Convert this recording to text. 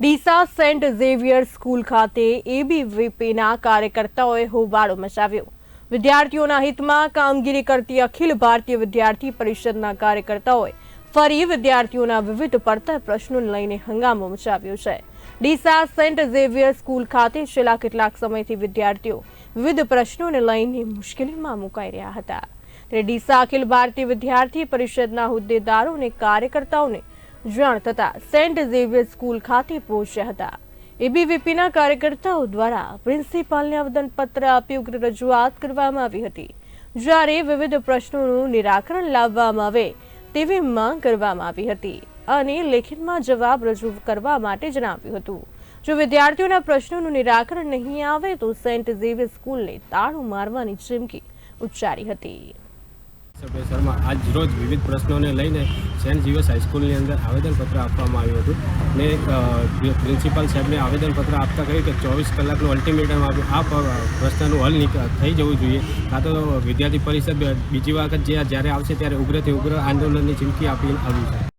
Deesa Saint Xavier school ખાતે એબીવીપીના કાર્યકર્તાઓએ હોબાળો મચાવ્યો. વિદ્યાર્થીઓના હિતમાં કામગીરી કરતી અખિલ ભારતીય વિદ્યાર્થી પરિષદના કાર્યકર્તાઓએ ફરી વિદ્યાર્થીઓના વિવિધ પડતર પ્રશ્નોને લઈને હંગામો મચાવ્યો છે. ડીસા સેન્ટ ઝેવિયર સ્કૂલ ખાતે છેલ્લા કેટલાક સમયથી વિદ્યાર્થીઓ વિવિધ પ્રશ્નોને લઈને મુશ્કેલીમાં મુકાઈ રહ્યા હતા. ત્યારે ડીસા અખિલ ભારતીય વિદ્યાર્થી પરિષદના હોદ્દેદારો અને કાર્યકર્તાઓને જાણ થતા સેન્ટ ઝેવિયર સ્કૂલ ખાતે પહોંચ્યા હતા. એબીવીપીના કાર્યકર્તાઓ દ્વારા પ્રિન્સિપાલને આવેદનપત્ર આપી ઉગ્ર રજૂઆત કરવામાં આવી હતી. જ્યારે વિવિધ પ્રશ્નોનું નિરાકરણ લાવવામાં આવે તેવી માંગ કરવામાં આવી હતી અને લેખિતમાં જવાબ રજૂ કરવા માટે જણાવ્યું હતું. જો વિદ્યાર્થીઓના પ્રશ્નોનું નિરાકરણ નહીં આવે તો સેન્ટ ઝેવિયર સ્કૂલને તાળું મારવાની ચીમકી ઉચ્ચારી હતી. સભ્ય શર્મા આજ રોજ વિવિધ પ્રશ્નોને લઈને સેન્ટ જીવસ હાઈસ્કૂલની અંદર આવેદનપત્ર આપવામાં આવ્યું હતું. ને પ્રિન્સિપાલ સાહેબને આવેદનપત્ર આપતા કહ્યું કે ચોવીસ કલાકનું અલ્ટિમેટમ આપ્યું આ પ્રશ્નનું હલ થઈ જવું જોઈએ. કાં તો વિદ્યાર્થી પરિષદ બીજી વખત જે જ્યારે આવશે ત્યારે ઉગ્રથી ઉગ્ર આંદોલનની ચીમકી આપી આવી છે